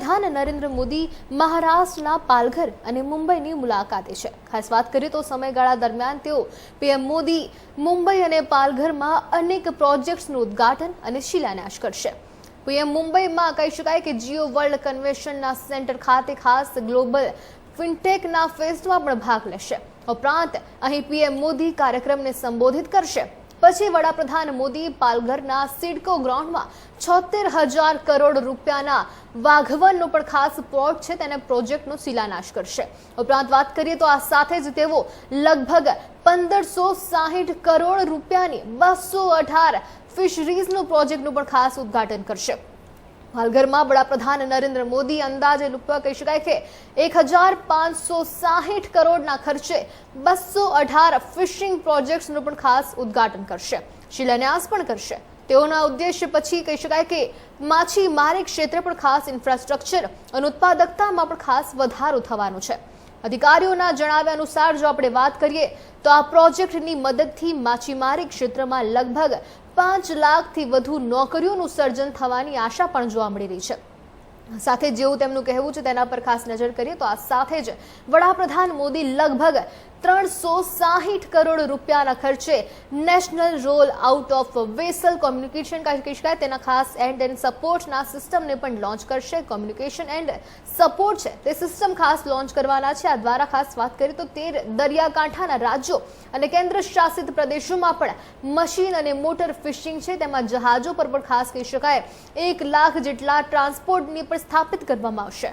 વડાપ્રધાન નરેન્દ્ર મોદી મહારાષ્ટ્રના પાલઘર અને મુંબઈની મુલાકાતે છે. ખાસ વાત કરીએ તો સમયગાળા દરમિયાન તેઓ પીએમ મોદી મુંબઈ અને પાલઘરમાં અનેક પ્રોજેક્ટ્સનું ઉદ્ઘાટન અને શિલાન્યાસ કરશે. પીએમ મુંબઈમાં કહી શકાય કે જીઓ વર્લ્ડ કન્વેન્શનના સેન્ટર ખાતે ખાસ ગ્લોબલ ફિનટેકના ફેસ્ટમાં પણ ભાગ લેશે. ઉપરાંત અહીં પીએમ મોદી કાર્યક્રમને સંબોધિત કરશે. પછી વડાપ્રધાન મોદી પાલઘરના સિડકો ગ્રાઉન્ડમાં છોતેર હજાર કરોડ રૂપિયાના વાઘવનનો પણ ખાસ પ્લોટ છે, તેને પ્રોજેક્ટનો શિલાન્યાસ કરશે. ઉપરાંત વાત કરીએ તો આ સાથે જ તેઓ લગભગ પંદરસો સાહીઠ કરોડ રૂપિયાની બસો અઢાર ફિશરીઝનો પ્રોજેક્ટનું પણ ખાસ ઉદ્ઘાટન કરશે. પાલઘરમાં વડાપ્રધાન નરેન્દ્ર મોદી અંદાજે લગભગ કહી શકાય કે એક હજાર પાંચસો સાહીઠ કરોડના ખર્ચે બસો અઢાર ફિશિંગ પ્રોજેક્ટ્સનું પણ ખાસ ઉદ્ઘાટન કરશે. શિલાન્યાસ પણ કરશે. તેઓના ઉદ્દેશ્ય પછી કહી શકાય કે માછીમારી ક્ષેત્રે પણ ખાસ ઇન્ફ્રાસ્ટ્રક્ચર અને ઉત્પાદકતામાં પણ ખાસ વધારો થવાનો છે. અધિકારીઓના જણાવ્યા અનુસાર જો આપણે વાત કરીએ તો આ પ્રોજેક્ટની મદદથી માછીમારી ક્ષેત્રમાં લગભગ પાંચ લાખથી વધુ નોકરીઓનું સર્જન થવાની આશા પણ જોવા મળી રહી છે. સાથે જેવું તેમનું કહેવું છે, તેના પર ખાસ નજર કરીએ તો આ સાથે જ વડાપ્રધાન મોદી લગભગ ત્રણસો સાહીઠ કરોડ રૂપિયાના ખર્ચે national roll out of vessel communication કહી શકાય તેના ખાસ એન્ડ એન્ડ સપોર્ટના સિસ્ટમને પણ લોન્ચ કરશે. કોમ્યુનિકેશન એન્ડ સપોર્ટ છે, તે સિસ્ટમ ખાસ લોન્ચ કરવાના છે. આ દ્વારા ખાસ વાત કરીએ તો તેર દરિયાકાંઠાના રાજ્યો અને કેન્દ્ર શાસિત પ્રદેશોમાં પણ મશીન અને મોટર ફિશિંગ છે. તેમાં જહાજો પર પણ ખાસ કહી શકાય, એક લાખ જેટલા ટ્રાન્સપોર્ટની પણ સ્થાપિત કરવામાં આવશે.